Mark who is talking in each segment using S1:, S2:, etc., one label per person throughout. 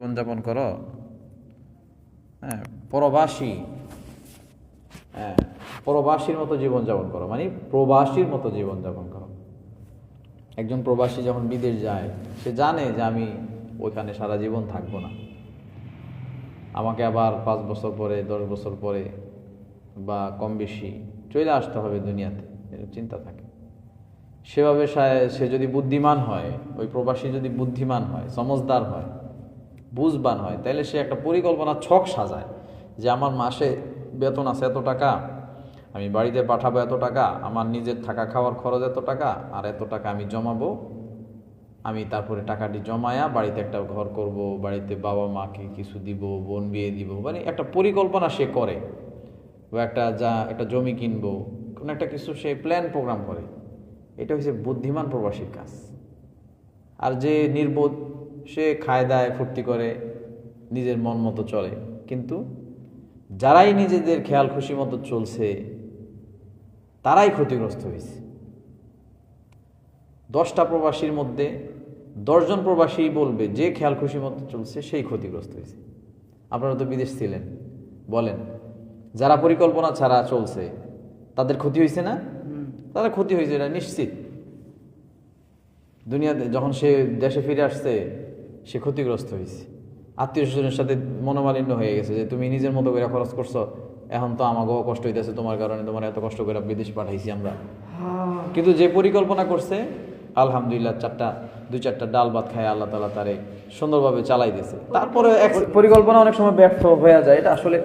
S1: জীবনযাপন করো হ্যাঁ প্রবাসী। হ্যাঁ প্রবাসীর মতো জীবনযাপন করো মানে প্রবাসীর মতো জীবনযাপন করো একজন প্রবাসী যখন বিদেশ যায়, সে জানে যে আমি ওইখানে সারা জীবন থাকব না। আমাকে আবার পাঁচ বছর পরে, দশ বছর পরে বা কম বেশি চলে আসতে হবে দুনিয়াতে এরকম চিন্তা থাকে। সেভাবে সে- যদি বুদ্ধিমান হয়, ওই প্রবাসী যদি বুদ্ধিমান হয় সমজদার হয় বুঝবান হয় তাহলে সে একটা পরিকল্পনা ছক সাজায় যে আমার মাসে বেতন আছে এত টাকা, আমি বাড়িতে পাঠাবো এত টাকা, আমার নিজের থাকা খাওয়ার খরচ এত টাকা, আর এত টাকা আমি জমাবো, আমি তারপরে টাকাটি জমায়া বাড়িতে একটা ঘর করব, বাড়িতে বাবা মাকে কিছু দিব, বোন বিয়ে দিব মানে একটা পরিকল্পনা সে করে, বা একটা যা, একটা জমি কিনবো, কোনো একটা কিছু সে প্ল্যান প্রোগ্রাম করে। এটা হচ্ছে বুদ্ধিমান প্রবাসীর কাজ। আর যে নির্বোধ সে খায় দায় ফুর্তি করে নিজের মন মতো চলে। কিন্তু যারাই নিজেদের খেয়াল খুশি মতো চলছে তারাই ক্ষতিগ্রস্ত হয়েছে। দশটা প্রবাসীর মধ্যে দশজন প্রবাসী বলবে যে খেয়াল খুশি মতো চলছে সেই ক্ষতিগ্রস্ত হয়েছে। আপনারা তো বিদেশ ছিলেন বলেন যারা পরিকল্পনা ছাড়া চলছে তাদের ক্ষতি হয়েছে না? তারা ক্ষতি হয়েছে এটা নিশ্চিত। দুনিয়াতে যখন সে দেশে ফিরে আসছে সে ক্ষতিগ্রস্ত হয়েছে আত্মীয় স্বজনের সাথে মনোমালিন্য হয়ে গেছে যে তুমি নিজের মতো করে খরচ করছ এখন তো আমাকেও কষ্ট হইতেছে তোমার কারণে তোমার এত কষ্ট করে বিদেশ পাঠাইছি আমরা। কিন্তু যে পরিকল্পনা করছে আলহামদুলিল্লাহ চারটা দুই চারটা ডাল ভাত খায় আল্লাহ তালা তারে সুন্দরভাবে চালাই দিয়েছে। তারপরে এক- পরিকল্পনা অনেক সময় ব্যর্থ হয়ে যায়। এটা আসলে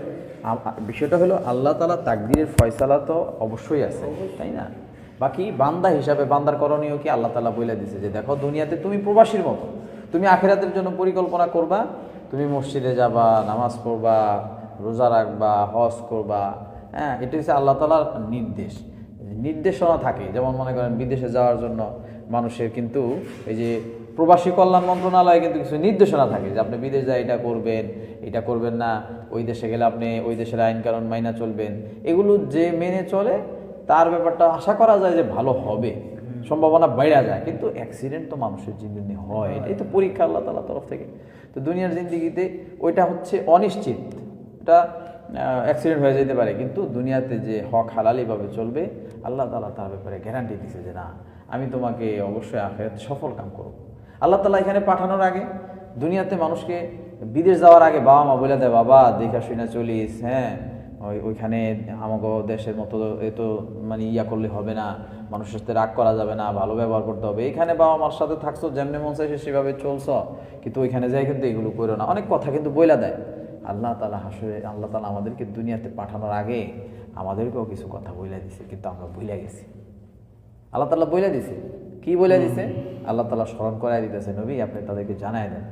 S1: বিষয়টা হলো আল্লাহ তালা তাকদিরের ফয়সালা তো অবশ্যই আছে তাই না? বাকি বান্দা হিসাবে বান্দার করণীয় কি আল্লাহ তালা বলে দিছে যে দেখো দুনিয়াতে তুমি প্রবাসীর মতো তুমি আখেরাতের জন্য পরিকল্পনা করবা, তুমি মসজিদে যাবা, নামাজ পড়বা, রোজা রাখবা, হজ করবা হ্যাঁ এটা হচ্ছে আল্লাহ তালার নির্দেশ। নির্দেশনা থাকে, যেমন মনে করেন বিদেশে যাওয়ার জন্য মানুষের কিন্তু এই যে প্রবাসী কল্যাণ মন্ত্রণালয়ে কিন্তু কিছু নির্দেশনা থাকে, যে আপনি বিদেশ যায় এটা করবেন এটা করবেন না, ওই দেশে গেলে আপনি ওই দেশের আইন কানুন মাইনা চলবেন। এগুলো যে মেনে চলে, তার ব্যাপারটা আশা করা যায় যে ভালো হবে। সম্ভাবনা বেড়া যায় কিন্তু অ্যাক্সিডেন্ট তো মানুষের জিন্দিগি হয়। এটাই তো পরীক্ষা আল্লাহ তালা তরফ থেকে। তো দুনিয়ার জিন্দিগিতে ওইটা হচ্ছে অনিশ্চিত। এটা অ্যাক্সিডেন্ট হয়ে যেতে পারে কিন্তু দুনিয়াতে যে হক হালালিভাবে চলবে আল্লাহ তালা তার ব্যাপারে গ্যারান্টি দিছে যে না আমি তোমাকে অবশ্যই আখেরাতে সফল কাম করব। আল্লাহ তালা এখানে পাঠানোর আগে দুনিয়াতে মানুষকে বিদেশ যাওয়ার আগে বাবা মা বলে দেয় বাবা দেখা শুনে চলিস হ্যাঁ? ওই ওইখানে আমাকে দেশের মতো এ তো মানে ইয়া করলে হবে না। মানুষের সাথে রাগ করা যাবে না ভালো ব্যবহার করতে হবে। এখানে বাবা মার সাথে থাকছো যেমনি মন চাইছে সেভাবে চলছ কিন্তু ওইখানে যাই কিন্তু এগুলো করো না। অনেক কথা কিন্তু বইলা দেয়। আল্লাহ তালা হাসরে আল্লাহ তালা আমাদেরকে দুনিয়াতে পাঠানোর আগে আমাদেরকেও কিছু কথা বইলা দিছে কিন্তু আমরা ভুলে গেছি। আল্লাহ তালা বইলা দিছে। কি বইলা দিছে? আল্লাহ তালা স্মরণ করাই দিতেছে। নবী আপনি তাদেরকে জানাই দেন।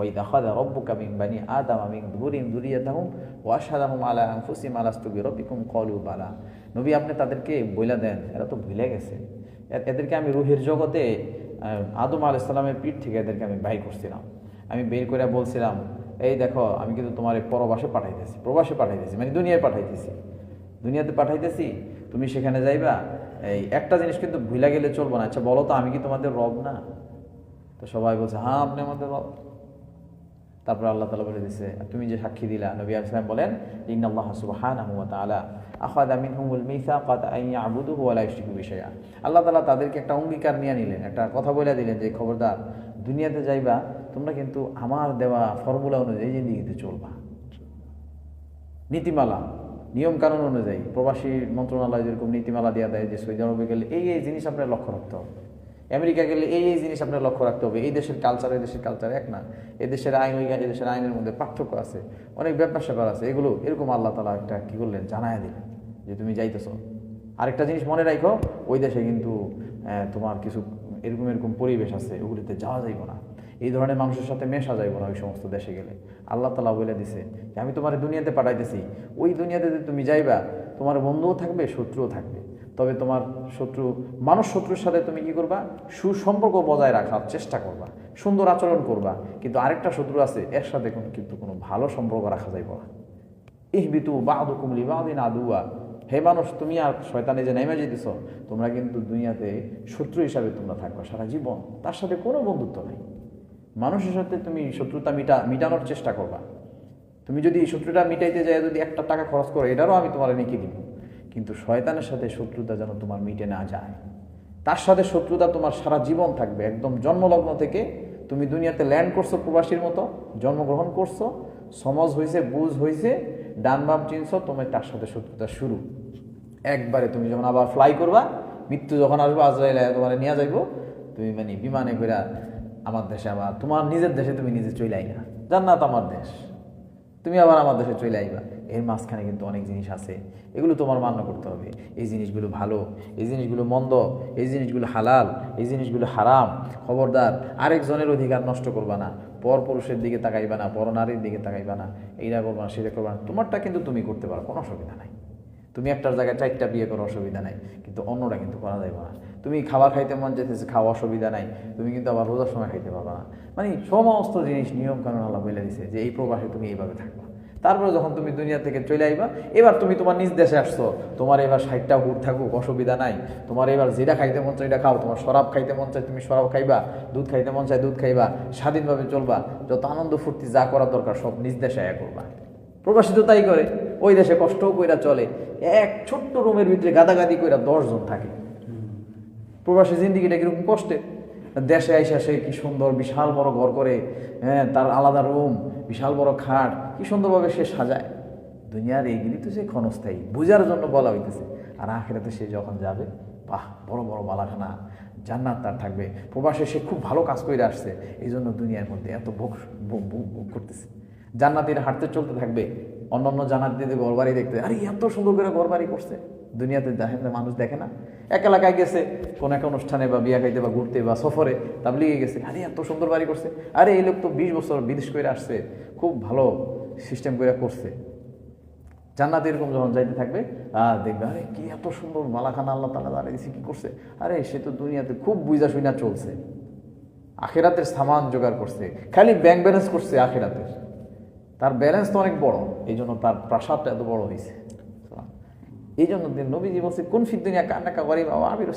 S1: ওই দাখাদা রব্বুকা মিন বানি আদাম মিন দুরিম দুরিয়াতাহুম ওয়াশহাদাহুম আলা আনফুসিহিম আলাস্তু বিরাব্বিকুম ক্বালু বালা নবী আপনি তাদেরকে বইলা দেন, এরা তো ভুলে গেছে। এদেরকে আমি রুহের জগতে আদম আলাইহিস সালামের পিঠ থেকে এদেরকে আমি বাই করছিলাম। আমি বের করে বলছিলাম, এই দেখো, আমি কিন্তু তোমার পরবাসে পাঠাইতেছি, প্রবাসে পাঠাইতেছি মানে দুনিয়ায় পাঠাইতেছি। দুনিয়াতে পাঠাইতেছি, তুমি সেখানে যাইবা। এই একটা জিনিস কিন্তু ভুলে গেলে চলবো না। আচ্ছা বলো তো, আমি কি তোমাদের রব না? তো সবাই বলছে হ্যাঁ আপনি আমাদের রব। তারপর আল্লাহ তালা বলে দিছে, তুমি যে সাক্ষী দিলা, নবী আসলাম বলেন ইন আল্লাহ সুবহানাহু ওয়া তাআলা আখাযা মিনহুমুল মিসাকাত আন ইয়াবুদুহু ওয়া লা ইউশরিকু বিশাইআ আল্লাহ তালা তাদেরকে একটা অঙ্গীকার নিয়ে নিলেন, একটা কথা বলে দিলেন যে, খবরদার, দুনিয়াতে যাইবা, তোমরা কিন্তু আমার দেওয়া ফর্মুলা অনুযায়ী জিন্দিগিতে চলবা। নীতিমালা নিয়ম কানুন অনুযায়ী, প্রবাসী মন্ত্রণালয় যেরকম নীতিমালা দেওয়া দেয় যে সৌদি আরবে গেলে এই এই জিনিস আপনার লক্ষ্য রাখতে হবে। আমেরিকা গেলে এই এই জিনিস আপনার লক্ষ্য রাখতে হবে। এই দেশের কালচার এই দেশের কালচার এক না। এই দেশের আইন, ওই দেশের আইনের মধ্যে পার্থক্য আছে। অনেক ব্যাপার স্যাপার আছে। এগুলো, এরকম আল্লাহ তালা একটা কী করলেন জানায় দিলেন যে তুমি যাইতেছো। আরেকটা জিনিস মনে রাখো ওই দেশে কিন্তু তোমার কিছু এরকম এরকম পরিবেশ আছে, ওগুলিতে যাওয়া যাইব না। এই ধরনের মানুষের সাথে মেশা যাইব না ওই সমস্ত দেশে গেলে। আল্লাহ তালা বলে দিছে যে, আমি তোমার দুনিয়াতে পাঠাইতেছি। ওই দুনিয়াতে যে তুমি যাইবা, তোমার বন্ধুও থাকবে, শত্রুও থাকবে। তবে তোমার শত্রু মানুষ শত্রুর সাথে তুমি কি করবা? সুসম্পর্ক বজায় রাখার চেষ্টা করবা, সুন্দর আচরণ করবা। কিন্তু আরেকটা শত্রু আছে, এর সাথে কোনো কিন্তু কোনো ভালো সম্পর্ক রাখা যাইব না। ইহবিতু বাদুকুম লিবাদিন আদুয়া হে মানুষ, তুমি আর শয়তানে যে নেমে যেতেছ তোমরা কিন্তু দুনিয়াতে শত্রু হিসাবে তোমরা থাকবা সারা জীবন। তার সাথে কোনো বন্ধুত্ব নেই। মানুষের সাথে তুমি শত্রুতা মিটা মিটানোর চেষ্টা করবা। তুমি যদি শত্রুটা মিটাইতে যায় যদি একটা টাকা খরচ করো, এটারও আমি তোমার নেকি দিব। কিন্তু শয়তানের সাথে শত্রুতা যেন তোমার মিটে না যায়। তার সাথে শত্রুতা তোমার সারা জীবন থাকবে। একদম জন্মলগ্ন থেকে তুমি দুনিয়াতে ল্যান্ড করছ, প্রবাসীর মতো, জন্মগ্রহণ করছ, সমাজ হয়েছে বুঝ হয়েছে ডান বাম চিনছো, তোমার তার সাথে শত্রুতা শুরু। একবারে তুমি যখন আবার ফ্লাই করবা, মৃত্যু যখন আসব, আজরাইল তোমার নিয়ে যাইবো, তুমি মানে বিমানে করে আমার দেশে আবার, তোমার নিজের দেশে তুমি নিজে চলে আইবা জান্নাত আমার দেশ। তুমি আবার আমার দেশে চলে আইবা এর মাঝখানে কিন্তু অনেক জিনিস আছে। এগুলো তোমার মান্য করতে হবে। এই জিনিসগুলো ভালো, এই জিনিসগুলো মন্দ, এই জিনিসগুলো হালাল, এই জিনিসগুলো হারাম, খবরদার, আরেকজনের অধিকার নষ্ট করবা না। পর পুরুষের দিকে তাকাইবা না, পর নারীর দিকে তাকাইবা না। এইটা করবা না সেটা করবা না। তোমারটা কিন্তু তুমি করতে পারো, কোনো অসুবিধা নাই। তুমি একটার জায়গায় চারটা বিয়ে করার অসুবিধা নাই, কিন্তু অন্যটা কিন্তু করা যাবে না। তুমি খাবার খাইতে মন যেতেছে খাওয়া অসুবিধা নাই। তুমি কিন্তু আবার রোজার সময় খাইতে পারবা না। মানে সমস্ত জিনিস নিয়ম কানুন আল্লাহ বলে দিছে যে, এই প্রবাসে তুমি এইভাবে থাকবা। তারপরে যখন তুমি দুনিয়া থেকে চলে আইবা, এবার তুমি তোমার নিজ দেশে আসছো। তোমার এবার ষাটটা হুট থাকুক, অসুবিধা নাই। তোমার এবার যেটা খাইতে মন চাই খাও, তোমার শরাব খাইতে মন চাই তুমি শরাব খাইবা, দুধ খাইতে মন চাই দুধ খাইবা, স্বাধীনভাবে চলবা। যত আনন্দ ফুর্তি যা করার দরকার সব নিজ দেশে আয়া করবা। প্রবাসী তো তাই করে, ওই দেশে কষ্টও কইরা চলে। এক ছোট্ট রুমের ভিতরে গাদাগাদি কইরা দশজন থাকে। প্রবাসী জিন্দিগিটা কীরকম কষ্টে। দেশে আইসা সে কি সুন্দর বিশাল বড় ঘর করে হ্যাঁ তার আলাদা রুম, বিশাল বড় খাট, কি সুন্দরভাবে সে সাজায়। দুনিয়ার এইগুলি তো সে ক্ষণস্থায়ী, বুঝার জন্য বলা হইতেছে। আর আখেরাতে সে যখন যাবে, বাহ, বড় বড় বালাখানা জান্নাত তার থাকবে। প্রবাসে সে খুব ভালো কাজ করে আসছে এই জন্য দুনিয়ার মধ্যে এত ভোগ ভোগ করতেছে। জান্নাতিরা হাঁটতে চলতে থাকবে, অন্যান্য জান্নাতিদের ঘর বাড়ি দেখতে, আরে, এত সুন্দর করে ঘর বাড়ি করছে। দুনিয়াতে দেখেন মানুষ দেখে না। এক এলাকায় গেছে, কোন এক অনুষ্ঠানে বা বিয়া খাইতে বা ঘুরতে বা সফরে তাবলিগে গেছে, আরে এত সুন্দর বাড়ি করছে। আরে এই লোক তো বিশ বছর বিদেশ করে আসছে, খুব ভালো সিস্টেম করে করছে। জান্নাত এরকম যখন যাইতে থাকবে আর দেখবে, আরে কি এত সুন্দর মালাখানা আল্লাহ তালা দাঁড়িয়ে দিছে, কি করছে? আরে সে তো দুনিয়াতে খুব বুঝা শুইনা চলছে। আখেরাতের সামান জোগাড় করছে, খালি ব্যাংক ব্যালেন্স করছে আখেরাতের। তার ব্যালেন্স তো অনেক বড় এই জন্য তার প্রাসাদটা এত বড় হয়েছে এই জন্য নবীজি বলছে, কোন ফির দুনিয়া কান্নাকা করি বাবা আবির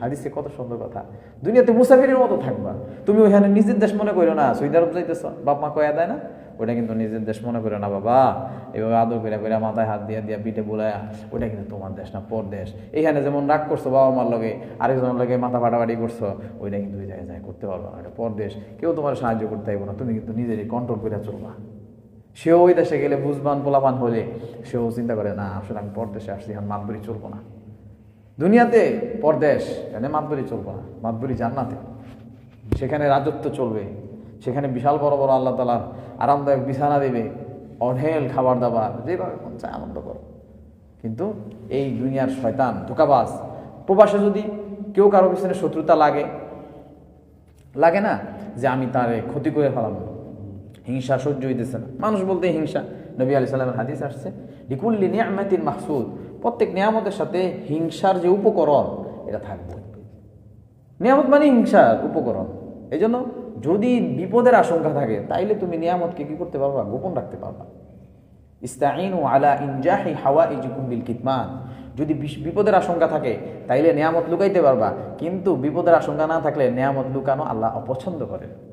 S1: হাদিসে কত সুন্দর কথা। দুনিয়াতে মুসাফিরের মতো থাকবা। তুমি ওইখানে নিজের দেশ মনে করো না, সৌদি আরব যাইতেছ, বাপ মা কয়া দেয় না? ওটা কিন্তু নিজের দেশ মনে করো না, বাবা। এভাবে আদর করে করে মাথায় হাত দিয়া দিয়া পিঠে বোলায়া ওটা কিন্তু তোমার দেশ না, পর দেশ। এইখানে যেমন রাগ করছ বাবা মার লগে, আরেকজনের লগে মাথা ফাটাফাটি করছ, ওইটা কিন্তু ওই জায়গায় যায়, করতে পারব না এটা পর দেশ। কেউ তোমার সাহায্য করতে পারব না, তুমি কিন্তু নিজেরই কন্ট্রোল করে চলবা। সেও ওই দেশে গেলে বুঝবান, পোলাপান হলে সেও চিন্তা করে, না, আসলে আমি পরদেশে আসছি, এখন মাতবরি চলবো না। দুনিয়াতে পরদেশ এখানে মাতবরি চলবো না? মাতবরি জান্নাতে। সেখানে রাজত্ব চলবে। সেখানে বিশাল বড় বড় আল্লাহ তালার আরামদায়ক বিছানা দেবে, অঢেল খাবার দাবার, যেভাবে মন চায় আনন্দ করো। কিন্তু এই দুনিয়ার শয়তান, ধোকাবাজ, প্রবাসে যদি কেউ কারও পিছনে শত্রুতা লাগে লাগে না যে আমি তার ক্ষতি করে ফেলাবো? হিংসা সহ্য হইতেছে না। মানুষ বলতে হিংসা। নবী আলি সাল্লামের হাদিস আসছে, লিকুল্লি নিয়ামাতির মাহসুদ প্রত্যেক নিয়ামতের সাথে হিংসার যে উপকরণ, এটা থাকবে। নিয়ামত মানে হিংসার উপকরণ। এই জন্য যদি বিপদের আশঙ্কা থাকে, তাইলে তুমি নিয়ামতকে কি করতে পারবা? গোপন রাখতে পারবা। ইস্তাইন ও আলা ইনজাহি হাওয়া ইজুকুম বিল কিতমান যদি বিপদের আশঙ্কা থাকে, তাইলে নিয়ামত লুকাইতে পারবা। কিন্তু বিপদের আশঙ্কা না থাকলে নিয়ামত লুকানো আল্লাহ অপছন্দ করেন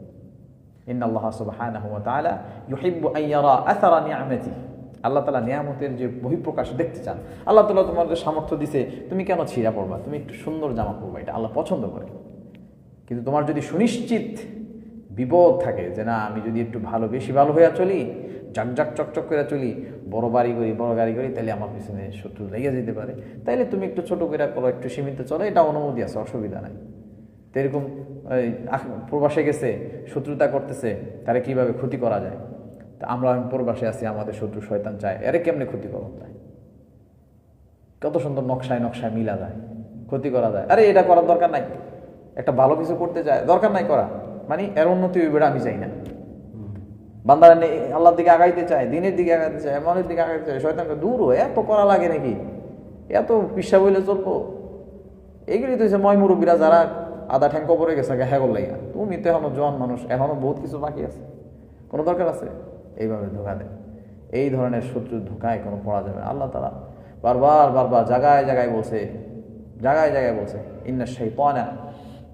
S1: ইন আল্লাহ সুবহানাহু ওয়া তাআলা ইউহিব্বু আন ইয়ারা আসারা নিয়ামতি। আল্লাহ তাআলা নিয়ামতের যে বহিঃপ্রকাশ দেখতে চান। আল্লাহ তাআলা তোমার যে সামর্থ্য দিছে, তুমি কেন ছিঁড়া পড়বা? তুমি একটু সুন্দর জামা পরবা, এটা আল্লাহ পছন্দ করে। কিন্তু তোমার যদি সুনিশ্চিত বিপদ থাকে যে না, আমি যদি একটু ভালো, বেশি ভালো হইয়া চলি জাকজাক চকচক করে চলি, বড় বাড়ি করি, বড় গাড়ি করি তাহলে আমার পিছনে শত্রু লেগে যেতে পারে। তাইলে তুমি একটু ছোট করে করো একটু সীমিত চলো, এটা অনুমতি আছে, অসুবিধা নাই। তো এরকম প্রবাসে গেছে, শত্রুতা করতেছে, তারে কীভাবে ক্ষতি করা যায়? তা আমরা প্রবাসে আছি, আমাদের শত্রু শয়তান চায়, এরে কেমনে ক্ষতি করা যায় কত সুন্দর নকশায় নকশায় মিলা যায়, ক্ষতি করা যায়। আরে, এটা করার দরকার নাই। একটা ভালো কিছু করতে যায়, দরকার নাই করা। মানে এর উন্নতি হইবে আমি চাই না। বান্দারা আল্লাহর দিকে আগাইতে চায়, দিনের দিকে আগাইতে চায় এমনের দিকে আগাইতে চায় শয়তানকে দূর এত করা লাগে নাকি? এত পিসা বইলে চলবো? এইগুলি তো ময় মুরব্বীরা যারা আধা ঠ্যাং কবরে গেছে হ্যাঁ লাইয়া তুমি তো এখনও জোয়ান মানুষ, এখনও বহুত কিছু বাকি আছে। কোনো দরকার আছে? এইভাবে ধোকা দেয়। এই ধরনের শত্রুর ধোকায় কোনো পড়া যাবে। আল্লাহ তালা বারবার বারবার জায়গায় জায়গায় বলছে জায়গায় জায়গায় বলছে, ইন্না শৈতানা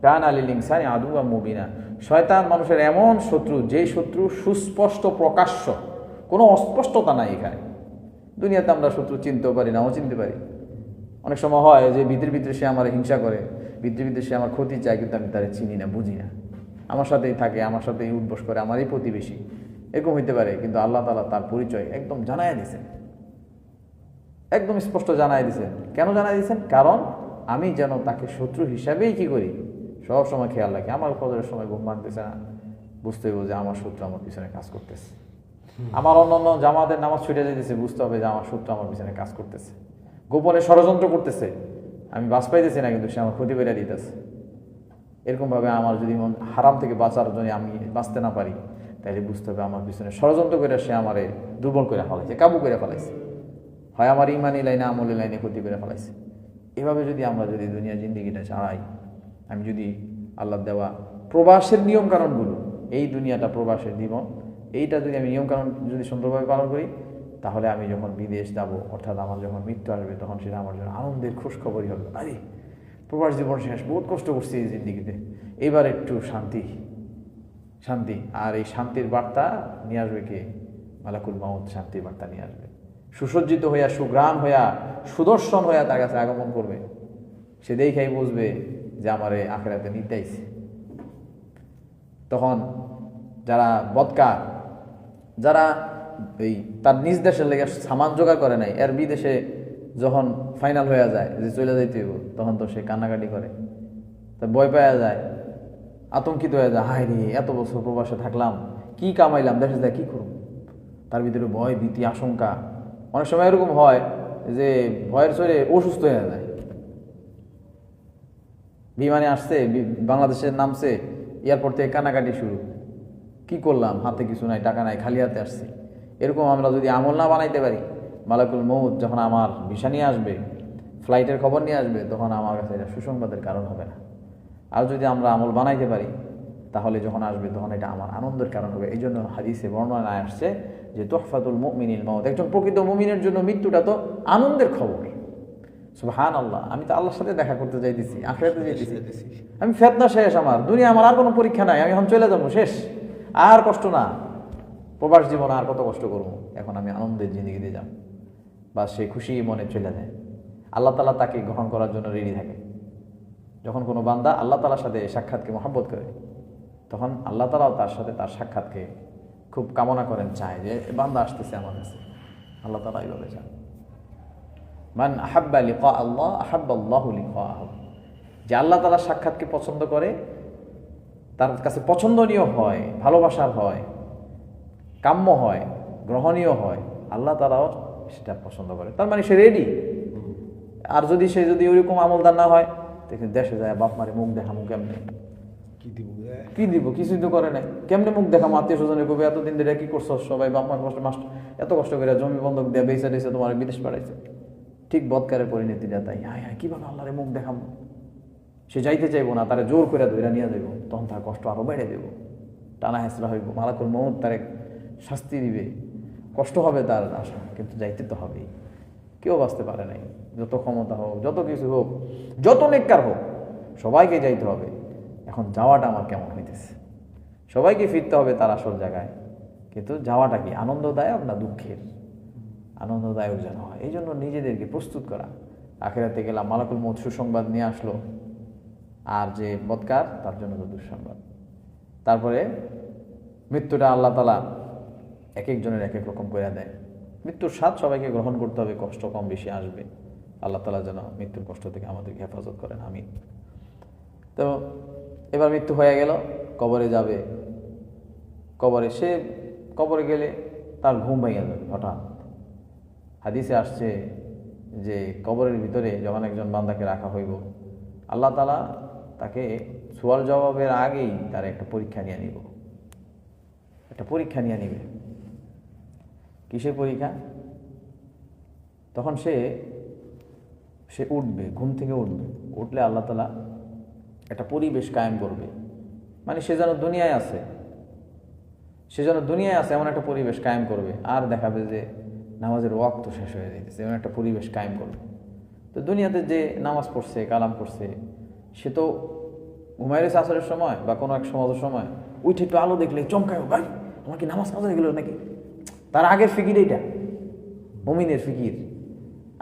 S1: কান আলিল ইনসানি আদুয়া মুবিনা। শয়তান মানুষের এমন শত্রু, যেই শত্রু সুস্পষ্ট প্রকাশ্য, কোনো অস্পষ্টতা নাই এখানে। দুনিয়াতে আমরা শত্রু চিনতেও পারি, নাও চিনতে পারি। অনেক সময় হয় যে ভিতরে ভিতরে সে আমার হিংসা করে ভিতরে সে আমার ক্ষতি চায় কিন্তু আমি তারে চিনি না বুঝি না। আমার সাথেই থাকে আমার সাথেই উদ্বোস করে আমারই প্রতিবেশী। এরকম হইতে পারে কিন্তু আল্লাহ তালা তার পরিচয় একদম জানাই দিয়েছেন একদম স্পষ্ট জানাই দিয়েছেন কেন জানাই দিয়েছেন কারণ আমি যেন তাকে শত্রু হিসাবেই কি করি? সব সময় খেয়াল রাখি। আমার ফজরের সময় ঘুম ভাঙতেছে না। বুঝতে হইব যে আমার শত্রু আমার পিছনে কাজ করতেছে। আমার অন্য অন্য জামাতের নামাজ ছুটে যেতেছে বুঝতে হবে যে আমার শত্রু আমার পিছনে কাজ করতেছে। গোপনে ষড়যন্ত্র করতেছে। আমি বাস পাইতেছি না, কিন্তু সে আমার ক্ষতি করে দিতেছে। এরকমভাবে আমার যদি হারাম থেকে বাঁচার জন্য আমি বাঁচতে না পারি তাহলে বুঝতে হবে আমার পিছনে ষড়যন্ত্র করে সে আমারে দুর্বল করে ফেলাইছে, কাবু করে ফেলাইছে। হয় আমার ইমানি লাইনে, আমলি লাইনে ক্ষতি করে ফেলাইছে। এভাবে যদি আমরা যদি দুনিয়া জিন্দিগিটা চালাই, আমি যদি আল্লাহ দেওয়া প্রবাসের নিয়মকানুনগুলো, এই দুনিয়াটা প্রবাসের জীবন, এইটা যদি আমি নিয়মকানুন যদি সুন্দরভাবে পালন করি তাহলে আমি যখন বিদেশ যাব, অর্থাৎ আমার যখন মৃত্যু আসবে, তখন সেটা আমার জন্য আনন্দের খুশখবরই হবে। আরে, প্রবাস জীবন শেষ, বহুত কষ্ট করছি এই জিন্দিগিতে। এবার একটু শান্তি শান্তি। আর এই শান্তির বার্তা নিয়ে আসবে কে? মালাকুল মাউদ শান্তির বার্তা নিয়ে আসবে। সুসজ্জিত হইয়া সুগ্রাম হইয়া, সুদর্শন হইয়া তার কাছে আগমন করবে। সে দেখেই বুঝবে যে আমার এই আখেরাতে নিতাইছে তখন যারা বদকার, যারা এই তার নিজ দেশের লেগে সামান জোগাড় করে নাই। এর বিদেশে যখন ফাইনাল হয়ে যায় যে চলে যাইতে হইব, তখন তো সে কান্নাকাটি করে। তা ভয় পাওয়া যায় আতঙ্কিত হয়ে যায় হায় রে এত বছর প্রবাসে থাকলাম কি কামাইলাম দেশে যায় কি করব? তার ভিতরে ভয় ভীতি আশঙ্কা। অনেক সময় এরকম হয় যে ভয়ের চড়ে অসুস্থ হয়ে যায়। বিমানে আসছে বাংলাদেশের নামছে এয়ারপোর্ট থেকে কানাকাটি শুরু। কি করলাম? হাতে কিছু নাই টাকা নাই খালি হাতে আসছি। এরকম আমরা যদি আমল না বানাইতে পারি মালাকুল মৌত যখন আমার ভিসা নিয়ে আসবে ফ্লাইটের খবর নিয়ে আসবে তখন আমার কাছে এটা সুসংবাদের কারণ হবে না। আর যদি আমরা আমল বানাইতে পারি তাহলে যখন আসবে তখন এটা আমার আনন্দের কারণ হবে। এই জন্য হাদিসে বর্ণনায় আসছে যে তোহফাতুল মুমিনিল মৌত একজন প্রকৃত মুমিনের জন্য মৃত্যুটা তো আনন্দের খবর। সুবহান আল্লাহ আমি তো আল্লাহর সাথে দেখা করতে যাইতেছি আখেরাতে যাইতেছি। আমি ফেতনা শেষ আমার দুনিয়া আমার আর কোনো পরীক্ষা নাই আমি এখন চলে যাব শেষ। আর কষ্ট না। প্রবাস জীবন আর কত কষ্ট করব? এখন আমি আনন্দের জিন্দগি দিয়ে যাব। বা সে খুশি মনে চলে যায়। আল্লাহ তালা তাকে গ্রহণ করার জন্য রেডি থাকে। যখন কোনো বান্দা আল্লাহ তালার সাথে সাক্ষাৎকে মহাব্বত করে, তখন আল্লাহ তালাও তার সাথে তার সাক্ষাৎকে খুব কামনা করেন, চায় যে বান্দা আসতেছে আমার কাছে। আল্লাহ তালা এইভাবে চান। মান আহাব্বা লিকা আল্লাহ আহাব্বা আল্লাহ লিকাহ যে আল্লাহ তালার সাক্ষাৎকে পছন্দ করে, তার কাছে পছন্দনীয় হয়, ভালোবাসার হয় কাম্য হয় গ্রহণীয় হয় আল্লাহ তালাও সেটা পছন্দ করে। তার মানে সে রেডি আর যদি সে যদি ওইরকম আমলদার না হয় দেখে দেশে যায় বাপ মারে মুখ দেখা মুখ কেমনে?
S2: কি দিব
S1: কি দিব? কিছুই তো করে নাই। কেমনে মুখ দেখাম? আত্মীয় স্বজনের কবে এতদিন ধরে কি করছ সবাই? বাপ মার কষ্ট মাস্ট এত কষ্ট করে জমি বন্ধক দিয়ে বেসা টেসে তোমার বিদেশ পাঠাইছে। ঠিক বৎকারের পরিণতিটা তাই। হায় হায় কীভাবে আল্লাহরে মুখ দেখাম? সে যাইতে চাইব না তারা জোর করে ধরে নিয়ে যাইব। তখন তার কষ্ট আরও বেড়ে দেব। টানা হেসরা হইব। মালাকুল মহম্মদ তার এক শাস্তি দিবে। কষ্ট হবে তার আশা, কিন্তু যাইতে তো হবেই। কেউ বাঁচতে পারে নাই। যত ক্ষমতা হোক, যত কিছু হোক, যত নেককার হোক, সবাইকে যাইতে হবে। এখন যাওয়াটা আমার কেমন হইতেছে? সবাইকে ফিরতে হবে তার আসল জায়গায়। কিন্তু যাওয়াটা কি আনন্দদায়ক না দুঃখের? আনন্দদায়ক যেন হয়। এই জন্য নিজেদেরকে প্রস্তুত করা। আখেরাতে গেলাম, মালাকুল মত সুসংবাদ নিয়ে আসলো। আর যে বৎকার, তার জন্য তো দুঃসংবাদ। তারপরে মৃত্যুটা আল্লাহ তালা এক একজনের এক এক রকম করে দেয়। মৃত্যুর স্বাদ সবাইকে গ্রহণ করতে হবে, কষ্ট কম বেশি আসবে। আল্লাহ তালা যেন মৃত্যুর কষ্ট থেকে আমাদেরকে হেফাজত করেন আমি তো এবার মৃত্যু হয়ে গেল, কবরে যাবে। কবরে সে, কবরে গেলে তার ঘুম ভেঙে যাবে হঠাৎ। হাদিসে আসছে যে কবরের ভিতরে যখন একজন বান্দাকে রাখা হইব, আল্লাহ তালা তাকে সোয়াল জবাবের আগেই তার একটা পরীক্ষা নিয়ে নিব। একটা পরীক্ষা নিয়ে নিবে। কিসের পরীক্ষা? তখন সে সে উঠবে, ঘুম থেকে উঠবে। উঠলে আল্লাহ তালা একটা পরিবেশ কায়েম করবে। মানে সে যেন দুনিয়ায় আছে। সে যেন দুনিয়ায় আছে, এমন একটা পরিবেশ কায়েম করবে। আর দেখাবে যে নামাজের ওয়াক্ত শেষ হয়ে যাইতেছে, এমন একটা পরিবেশ কায়েম করবে। তো দুনিয়াতে যে নামাজ পড়ছে, কালাম করছে সে তো ঘুমাই রয়েছে আসরের সময় বা কোনো এক সমাজের সময়। উঠে একটু আলো দেখলে, চমকায় ভাই, তোমার কি নামাজ কাজ হয়ে গেল নাকি? তার আগের ফিকির এইটা। মমিনের ফিকির।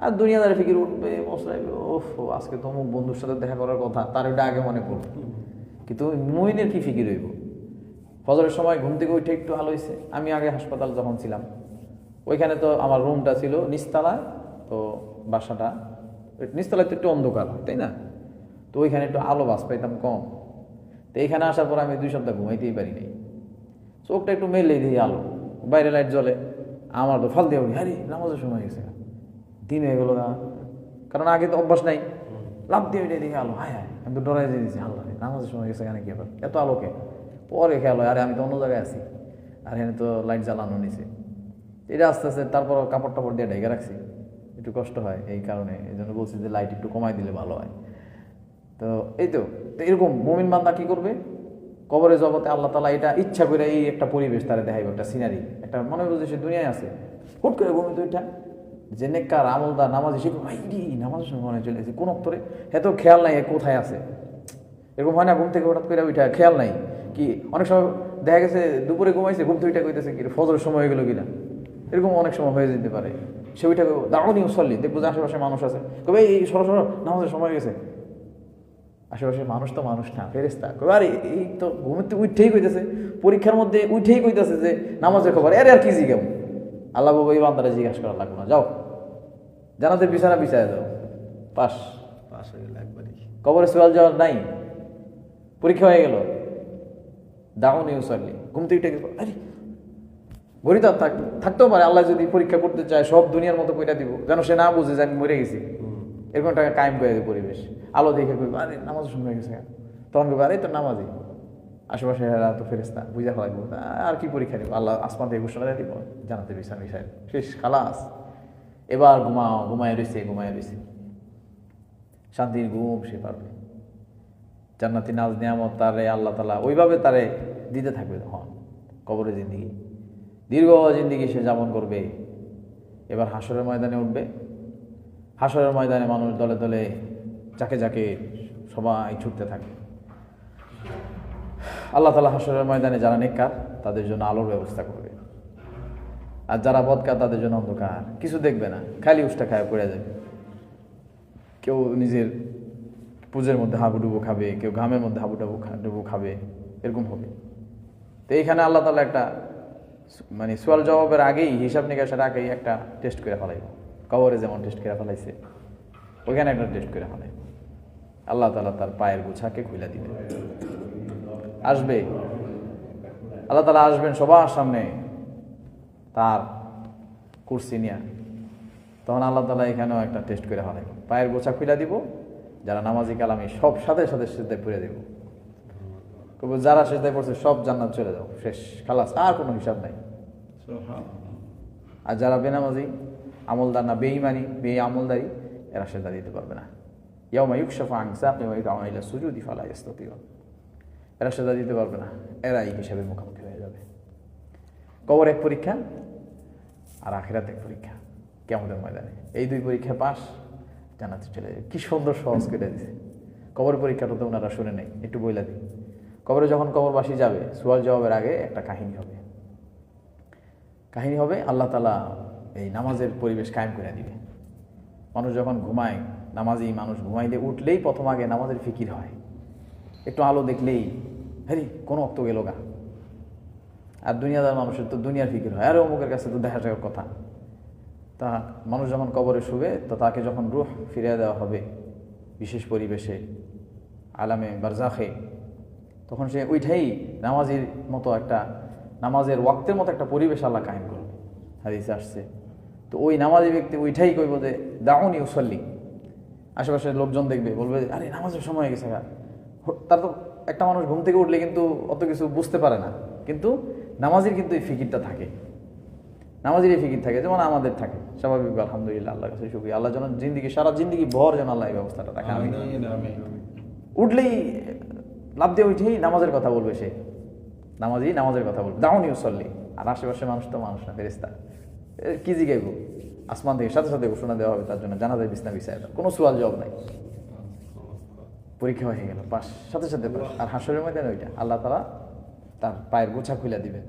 S1: আর দুনিয়াদারের ফিকির উঠবে ওফ, আজকে তো বন্ধুর সাথে দেখা করার কথা, তার ওইটা আগে মনে পড়বে কিন্তু মমিনের কি ফিকির হইব? ফজরের সময় ঘুম থেকে উঠে একটু আলো হয়েছে আমি আগে হাসপাতাল যখন ছিলাম, ওইখানে তো আমার রুমটা ছিল নিচতলায়, তো বাসাটা, নিচতলায় তো একটু অন্ধকার তাই না? তো ওইখানে একটু আলো বাস পাইতাম কম। তো এইখানে আসার পর আমি দুই সপ্তাহ ঘুমাইতেই পারি নাই। চোখটা একটু মেলে দিই আলো। বাইরে লাইট জ্বলে, আমার তো ফল দিয়ে উঠি আরে, নামাজের সময় গেছে দিন হয়ে গেলো কারণ আগে তো অভ্যাস নাই। লাভ দিয়ে উঠে দেখি আলো, হায় হায়, আমি তো ডরাই দিয়ে দিয়েছি, আল্লাহ নামাজের সময় গেছে কেন কি ব্যাপার? এত আলোকে। পরে খেয়াল আরে, আমি তো অন্য জায়গায় আছি। আর এখানে তো লাইট জ্বালানো নিছে। এটা আস্তে আস্তে তারপর কাপড় টাপড় দিয়ে ঢেকে রাখছি। একটু কষ্ট হয় এই কারণে, এই জন্য বলছি যে লাইট একটু কমাই দিলে ভালো হয়। তো এই তো এরকম, মুমিন বান্দা কী করবে? কবরে জগতে আল্লাহ তালা এটা ইচ্ছা করে এই একটা পরিবেশ তারা দেখাইবে, একটা সিনারি একটা মনে করছে সে দুনিয়ায় আছে। হুট করে ঘুমি তো এটা যে নেককার, আমলদার, নামাজ নামাজের সময় মনে চলে এসে কোন অক্তরে? এত খেয়াল নাই কোথায় আছে? এরকম হয় না, ঘুম থেকে হঠাৎ করে ওইটা খেয়াল নাই। কি, অনেক সময় দেখা গেছে দুপুরে ঘুমাইছে, ঘুম থেকে কইতেছে কি, ফজরের সময় হয়ে গেলো কিনা? এরকম অনেক সময় হয়ে যেতে পারে। সে ওইটা দাঁড়ানি মুসল্লি দেখব যে আশেপাশে মানুষ আছে। কবে এই সরো সরো, নামাজের সময় গেছে। আশেপাশে মানুষ তো মানুষ না ফেরেস্তা কবে আরে এই তো ঘুমতে উঠেই কইতেছে। পরীক্ষার মধ্যে উঠেই কইতেছে যে নামাজের খবর। আরে আর কি জিগাম আল্লাহ বাবু এই বান্দারা জিজ্ঞাসা করা লাগবে না যাও। জানাতে বিছানা বিছায় যাও পাস।
S2: পাস হয়ে গেল একবারই।
S1: কবরে সোয়াল যাওয়ার নাই। পরীক্ষা হয়ে গেল। দাও নিউ সারলি ঘুম থেকে উঠে গেল, আরে ঘড়ি তো থাকতেও পারে। আল্লাহ যদি পরীক্ষা করতে চায় সব দুনিয়ার মতো কইরা দিব যেন সে না বুঝে যে আমি মরে গেছি। এরকম একটা কায়েম করে দেবে পরিবেশ। আলো দেখে কইবে আরে, নামাজ শুনে গেছে কেন?" তখন কইবে আরে তো নামাজি আশেপাশে এরা তো ফেরেস্তা বুঝা লাগবে আর কি পরীক্ষা দিব আল্লাহ আসমান থেকে ঘোষণা দিয়ে দিব জানাতে বিছান বিষয় শেষ, খালাস। এবার ঘুমাও, ঘুমায় রয়েছে ঘুমায় রয়েছে। শান্তির ঘুম সে পারবে। জান্নাতি নাজ, নিয়ামত তারে আল্লাহ তালা ওইভাবে তারে দিতে থাকবে তখন কবরে জিন্দিগি। দীর্ঘ জিন্দিগি সে যাপন করবে। এবার হাসরের ময়দানে উঠবে। হাসরের ময়দানে মানুষ দলে দলে যাকে যাকে সবাই ছুটতে থাকে। আল্লাহ তালা হাসরের ময়দানে যারা নেককার, তাদের জন্য আলোর ব্যবস্থা করবে। আর যারা বদকার, তাদের জন্য অন্ধকার। কিছু দেখবে না। খালি উষ্টা খায়, পড়ে যাবে। কেউ নিজের পুজোর মধ্যে হাবুডুবু খাবে, কেউ ঘামের মধ্যে হাবুডুবু ডুবু খাবে, এরকম হবে। তো এইখানে আল্লাহ তালা একটা মানে সোয়াল জবাবের আগেই হিসাব নিকাশের আগেই একটা টেস্ট করে ফেলাইব। কবরে যেমন টেস্ট করে ফেলাইছে ওইখানে একটা টেস্ট করে ফেলাই আল্লাহ তালা তার পায়ের গোছাকে খুলে দিবে। আসবে। আল্লাহ তালা আসবেন সবার সামনে তার কুর্সি নিয়ে। তখন আল্লাহ তালা এখানেও একটা টেস্ট করে ফেলাই পায়ের গোছা খুলে দিব যারা নামাজি কালামি সব সাথে সাথে সেদায় পুড়ে দিব। যারা সেদায় পড়ছে সব জান্নাত চলে যাও। শেষ। খালাস আর কোনো হিসাব নাই। আর যারা বেনামাজি আমলদার না বেইমানি বে আমলদারি এরা সেদা দিতে পারবে না। ইয়াউমা ইউকশাফা ইদাউনা ইলা সুজুদি ফালা ইস্তাতিউ এরা সেদা দিতে পারবে না, এরা এই হিসাবে মুখোমুখি হয়ে যাবে। কবর এক পরীক্ষা আর আখিরাত এক পরীক্ষা কেমন ময়দানে। এই দুই পরীক্ষা পাস জানাতে চলে যাবে। কি সুন্দর সহজ করে দিছে। কবর পরীক্ষাটা তো ওনারা শুনে নেই, একটু বইলা দিই। কবরে যখন কবরবাসী যাবে সোয়াল জবাবের আগে একটা কাহিনী হবে। কাহিনী হবে, আল্লাহ তালা এই নামাজের পরিবেশ কায়েম করে দিবে। মানুষ যখন ঘুমায় নামাজি মানুষ ঘুমাইলে উঠলেই প্রথম আগে নামাজের ফিকির হয়। একটু আলো দেখলেই হ্যারি কোনো অক্ত গেল গা। আর দুনিয়াদার মানুষের তো দুনিয়ার ফিকির হয়। আর অমুকের কাছে তো দেখা যাওয়ার কথা। তা মানুষ যখন কবরে শুবে, তো তাকে যখন রুহ ফিরিয়ে দেওয়া হবে বিশেষ পরিবেশে, আলামে বারজাখে তখন সে ওইটাই নামাজের মতো একটা, নামাজের ওয়াক্তের মতো একটা পরিবেশ আল্লাহ কায়েম করবে। হাদিসে আসছে। তো ওই নামাজি ব্যক্তি ওইটাই কইব যে দাউনি উসল্লি। আশেপাশের লোকজন দেখবে বলবে আরে নামাজের সময় হয়ে গেছে। তার তো একটা মানুষ ঘুম থেকে উঠলে কিন্তু অত কিছু বুঝতে পারে না। কিন্তু নামাজের কিন্তু এই ফিকিরটা থাকে। নামাজের এই ফিকির থাকে যেমন আমাদের থাকে। স্বাভাবিক আলহামদুলিল্লাহ আল্লাহ কাছে শুক্রিয়া। আল্লাহ যেন জিন্দিগি সারা জিন্দিগি ভর যেন আল্লাহ এই ব্যবস্থাটা রাখে। আমি উঠলেই লাভ দিয়ে উঠেই নামাজের কথা বলবে সে। নামাজি নামাজের কথা বলবে। দাউনি উসল্লি। আর আশেপাশে মানুষ তো মানুষ না ফেরিস্তা কি জিগাইব? আসমান থেকে সাথে সাথে ঘোষণা দেওয়া হবে, তার জন্য জানা যায় বিছনা বিছায় দাও কোনো সোয়াল জবাব নাই। পরীক্ষা হয়ে গেল, পাস, সাথে সাথে পাস। আর হাসরের ময়দানে ওইটা, আল্লাহ তালা তার পায়ের গোছা খুলে দিবেন।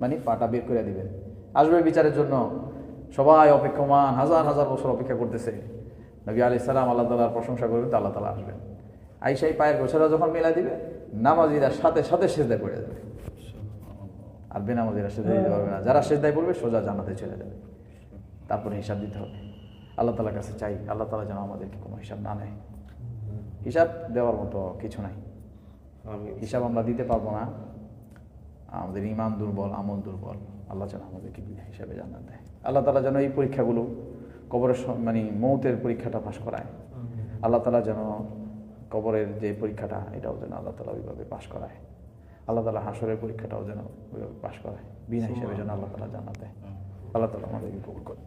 S1: মানে পাটা বের করে দিবেন। আসবে বিচারের জন্য। সবাই অপেক্ষমান, হাজার হাজার বছর অপেক্ষা করতেছে। নবী আলি সালাম আল্লাহ তালার প্রশংসা করবেন, তো আল্লাহ তালা আসবেন। আইসাই পায়ের গোছাটা যখন মেলা দিবে নামাজিরা সাথে সাথে সেজদায় পড়ে যাবে আর বেনামাজিরা সেজদায় দিতে পারবে না। যারা সেজদায় পড়বে সোজা জানাতে চলে যাবে। তারপরে হিসাব দিতে হবে। আল্লাহ তালার কাছে চাই আল্লাহ তালা যেন আমাদেরকে কোনো হিসাব না নেয়। হিসাব দেওয়ার মতো কিছু নাই। হিসাব আমরা দিতে পারব না। আমাদের ইমান দুর্বল আমল দুর্বল। আল্লাহ যেন আমাদেরকে বিনা হিসাবে জানান দেয়। আল্লাহ তালা যেন এই পরীক্ষাগুলো কবরের মানে মৌতের পরীক্ষাটা পাশ করায়। আল্লাহ তালা যেন কবরের যে পরীক্ষাটা এটাও যেন আল্লাহ তালা ওইভাবে পাশ করায়। আল্লাহ তালা হাসরের পরীক্ষাটাও যেন পাশ করায়। বিনা হিসাবে যেন আল্লাহ তালা জানা দেয় আল্লাহ তালা আমাদেরকে কবুল করে